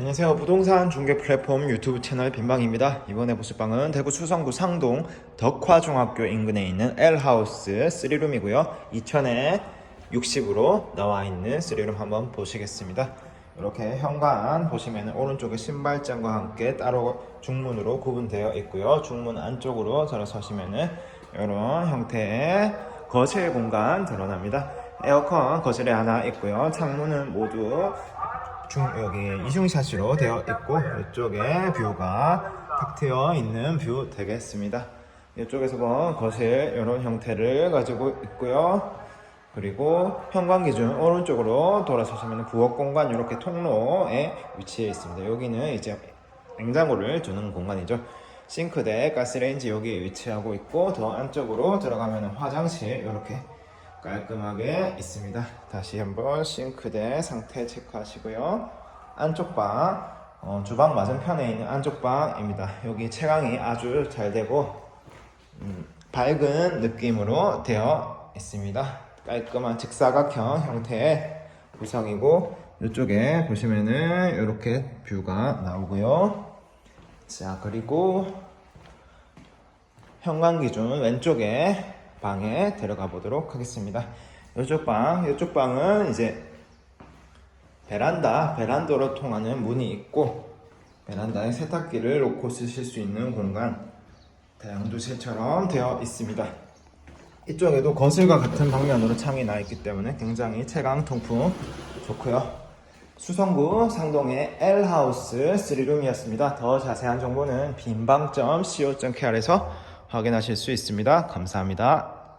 안녕하세요. 부동산 중개 플랫폼 유튜브 채널 빈방입니다. 이번에 보실 방은 대구 수성구 상동 덕화중학교 인근에 있는 L하우스 3룸이고요. 2천에 60으로 나와 있는 3룸 한번 보시겠습니다. 이렇게 현관 보시면 오른쪽에 신발장과 함께 따로 중문으로 구분되어 있고요. 중문 안쪽으로 들어서시면은 이런 형태의 거실 공간 드러납니다. 에어컨 거실에 하나 있고요. 창문은 모두 중 여기 이중샷으로 되어 있고 이쪽에 뷰가 탁 트여 있는 뷰 되겠습니다. 이쪽에서 본 거실 이런 형태를 가지고 있고요. 그리고 현관 기준 오른쪽으로 돌아서시면 부엌 공간 이렇게 통로에 위치해 있습니다. 여기는 이제 냉장고를 두는 공간이죠. 싱크대, 가스레인지 여기 위치하고 있고 더 안쪽으로 들어가면 화장실 이렇게 깔끔하게 있습니다. 다시 한번 싱크대 상태 체크하시고요. 안쪽 방, 어, 주방 맞은편에 있는 안쪽 방입니다. 여기 채광이 아주 잘 되고 음, 밝은 느낌으로 되어 있습니다. 깔끔한 직사각형 형태의 구성이고 이쪽에 보시면은 이렇게 뷰가 나오고요. 자 그리고 현관 기준 왼쪽에 방에 들어가 보도록 하겠습니다. 이쪽 방, 이쪽 방은 이제 베란다, 베란다로 통하는 문이 있고 베란다에 세탁기를 놓고 쓰실 수 있는 공간 다용도실처럼 되어 있습니다. 이쪽에도 거실과 같은 방면으로 창이 나 있기 때문에 굉장히 채광 통풍 좋고요. 수성구 상동의 L하우스 3룸이었습니다. 더 자세한 정보는 빈방점 co.kr에서 확인하실 수 있습니다. 감사합니다.